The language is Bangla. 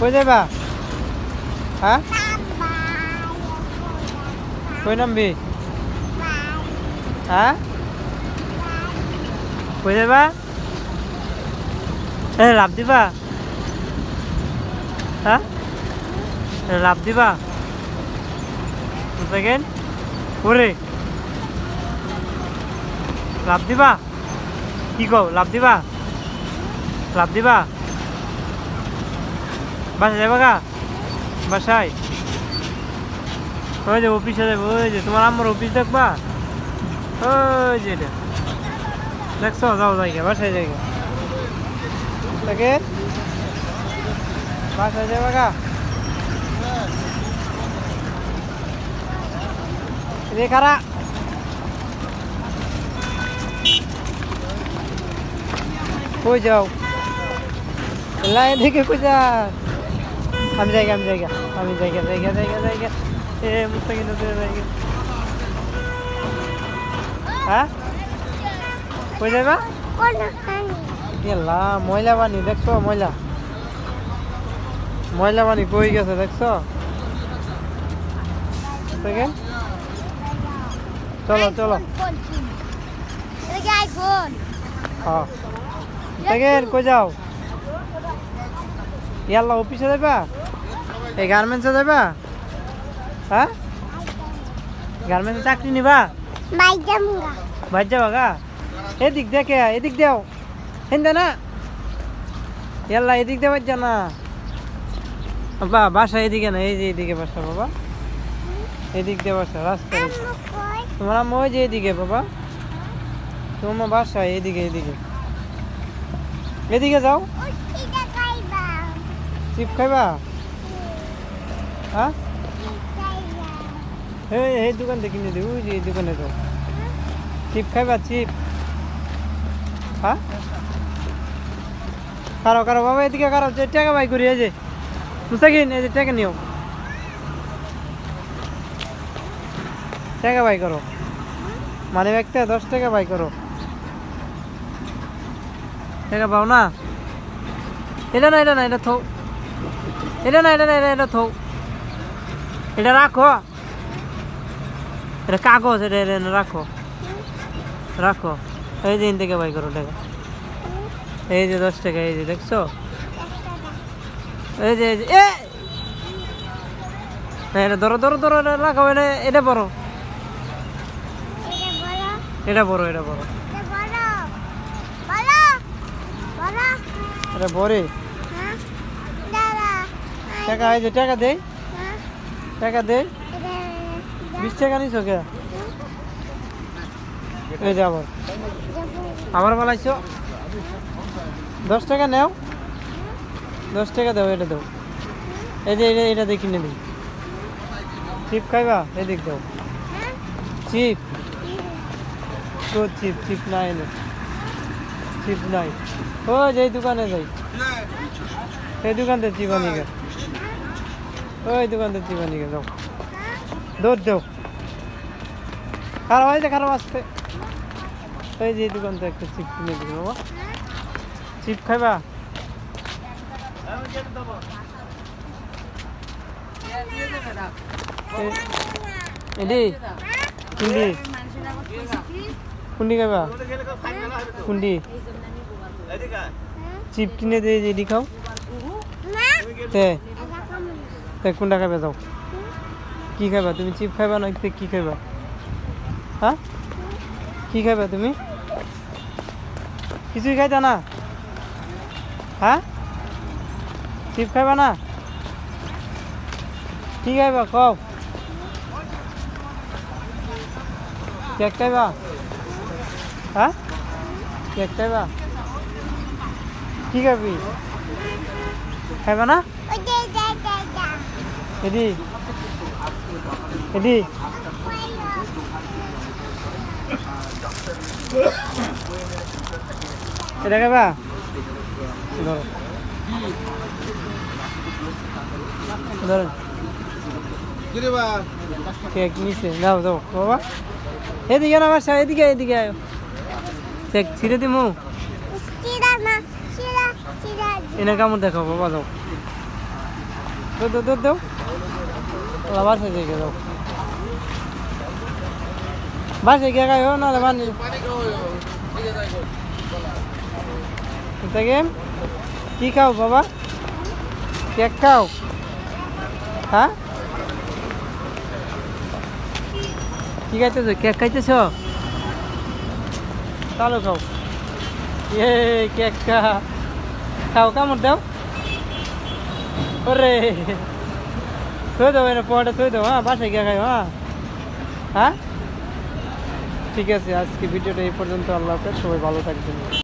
কই যাবা হ্যাঁ কই নামবি হ্যাঁ কই যাবা এ লাভ দিবা হ্যাঁ এ লাভ দিবা সেকেন্ড ওরে লাভ দিবা কি কও লাভ দিবা লাভ দিবা বাসায় যাবা গা? বাসায়? ওই যে অফিসে যাবে ওই যে তোমার আমার অফিস দেখবা? ওই যে এটা। দেখছ? যাও জায়গা বাসায় জায়গা তাকে বাসায় যাবা গা? রেখারা কই যাও? লাইন থেকে কই যা আমি জায়গা আমি জায়গা আমি জায়গা জায়গা জায়গা জায়গা। এ মুস্তাকিন জায়গা হ্যাঁ? কই যাবা এলা ময়লা পানি দেখছ ময়লা? ময়লা পানি কই গেছে দেখছ? চলো চলো। হ্যাঁ। কই যাও? ইয়াল্লা অফিসে যাবা এই গার্মেন্টসে যাবা? হ্যাঁ? গার্মেন্টসে চাকরি নিবা? বাদ যাবা গা এদিক দেখে এদিক দেও হিন্দে না? ইয়াল্লা এদিক দিয়ে বাদ না। বাবা বাসা এদিকে না এই যে এদিকে বাসা বাবা। এদিক দিয়ে বাসা রাস্তা তোমার আম্মা ওই যে এদিকে বাবা। তোমার বাসা এদিকে এদিকে। এদিকে যাও। চিপ খাইবা? হ্যাঁ? এই দোকান থেকে কিনে দিই ওই যে এই দোকানে যাও চিপ খাইবা, চিপ। হ্যাঁ? কারও কারও, বাবা, এদিকে কারও টাকা বাই করি, এই যে। মুসাকিন এই যে টাকা নিও। টাকা বাই করো। মানে ব্যক্তি, দশ টাকা বাই করো। টাকা পাও না? এটা না এটা না, এটা থৌ। এটা না এটা না, এটা এটা থৌ। এটা রাখো। এটা কাগজ এটা রাখো। রাখো। এই দিন থেকে বাই করো টাকা। এই যে দশ টাকা এই যে দেখছ? এই যে এই যে এ এটা ধরো ধরো ধরো এটা রাখো এটা এটা বড় এটা বড় এটা বড় এটা বড় টাকা এই যে টাকা দেই। টাকা দেই বিশ টাকা নিছ কে? এই যে আবার। আবার বলাইছো দশ টাকা নেও। দশ টাকা দাও, এটা দাও। এই যে এটা এটা কিনে দিই। চিপ খাইবা? এদিক দাও। চিপ। তো চিপ চিপ নাই এনে। চিপ নাই। ও যে দোকানে যাই। এই দোকান থেকে চিপ আনি গে। ওই দোকান থেকে চিপ আনি গে যাও। দৌড় দাও। খারাপ হয়েছে খারাপ আসতে ওই যে দোকান থেকে একটা চিপ কিনে দিবি বাবা চিপ খাইবা? এডি কুন্ডি। কুন্ডি খাইবা? কুন্ডি। চিপ কিনে দিয়ে এডি খাও। তে। তে কোনটা খাইবা যাও? কি খাইবা? তুমি চিপ খাইবা না কি খাইবা? হ্যাঁ কি খাইবা তুমি? কিছুই খাইতা না? হ্যাঁ চিপ খাইবা না? কি খাইবা কও? কেক খাইবা? হ্যাঁ কেক খাইবা? কি খাবি? খাইবা না? এদি এদি। এটা খাইবা ধরো। ধরো। কেক নিচে যাও যাও বাবা। এদিকে না বাসা এদিকে এদিকে আয়। কেক ছিঁড়ে দিমু। এনে কামড় দেখাও বাবা যাও দুধ দুধ দুধ দাও আল্লাহ বাসায় গিয়ে দাও বাসায় গিয়ে খাইও নাহলে বানি থেকে কি খাও বাবা কেক খাও হ্যাঁ কি খাইতেছ কেক খাইতেছ চালো খাও এ কেক খা খাও কামড় দাও ওরে থই দাও এনে পড়ে থই দাও হ্যাঁ বাসায় গিয়ে খাই হ্যাঁ। হ্যাঁ? ঠিক আছে, আজকে ভিডিওটা এই পর্যন্ত, আল্লাহ হাফেজ, সবাই ভালো থাকবেন।